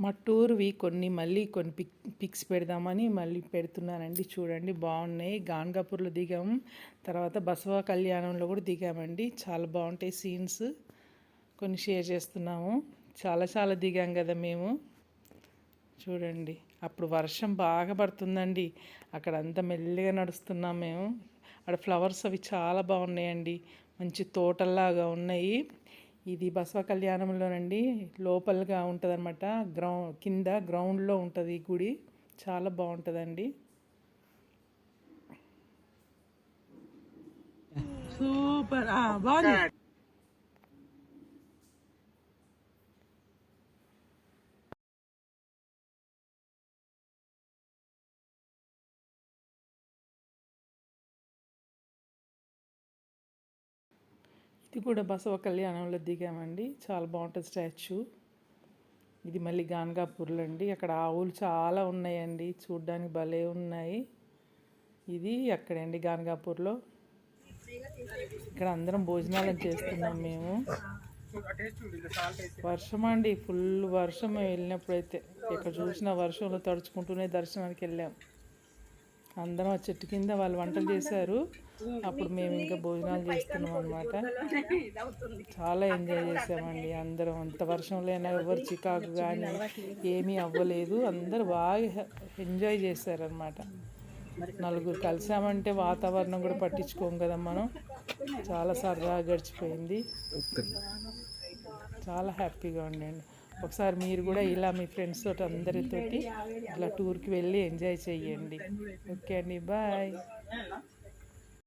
మా టూర్వి కొన్ని మళ్ళీ కొన్ని పిక్ పిక్స్ పెడదామని మళ్ళీ పెడుతున్నానండి. చూడండి బాగున్నాయి. గాన్గాపూర్లో దిగాము తర్వాత బసవ కళ్యాణంలో కూడా దిగామండి. చాలా బాగుంటాయి సీన్స్. కొన్ని షేర్ చేస్తున్నాము. చాలా చాలా దిగాం కదా మేము. చూడండి. అప్పుడు వర్షం బాగా పడుతుందండి. అక్కడ అంతా మెల్లిగా నడుస్తున్నాం మేము. అక్కడ ఫ్లవర్స్ అవి చాలా బాగున్నాయండి. మంచి తోటల్లాగా ఉన్నాయి. ఇది బసవ కళ్యాణంలోనండి లోపలగా ఉంటుంది అనమాట గ్రౌ కింద గ్రౌండ్లో ఉంటుంది ఈ గుడి. చాలా బాగుంటుందండి. సూపర్. బాగుంది. ఇది కూడా బసవ కళ్యాణంలో దిగామండి. చాలా బాగుంటుంది స్టాచ్యూ. ఇది మళ్ళీ గాన్గాపూర్లో అండి. అక్కడ ఆవులు చాలా ఉన్నాయండి. చూడ్డానికి భలే ఉన్నాయి. ఇది అక్కడండి గాన్గాపూర్లో ఇక్కడ అందరం భోజనాలు చేస్తున్నాం మేము. వర్షం అండి? ఫుల్ వర్షం. మేము వెళ్ళినప్పుడైతే ఇక్కడ చూసిన వర్షంలో తడుచుకుంటూనే దర్శనానికి వెళ్ళాం. అందరం ఆ చెట్టు కింద వాళ్ళు వంటలు చేశారు. అప్పుడు మేము ఇంకా భోజనాలు చేస్తున్నాం అనమాట చాలా ఎంజాయ్ చేసామండి అందరం. అంత వర్షంలో అయినా ఎవరు చికాకు కానీ ఏమీ అవ్వలేదు. అందరు బాగా ఎంజాయ్ చేశారనమాట నలుగురు కలిసామంటే వాతావరణం కూడా పట్టించుకోం కదా మనం. చాలా సరదాగా గడిచిపోయింది. చాలా హ్యాపీగా ఉండండి. ఒకసారి మీరు కూడా ఇలా మీ ఫ్రెండ్స్ తోటి అందరితోటి ఇలా టూర్కి వెళ్ళి ఎంజాయ్ చేయండి ఓకే అండి బాయ్.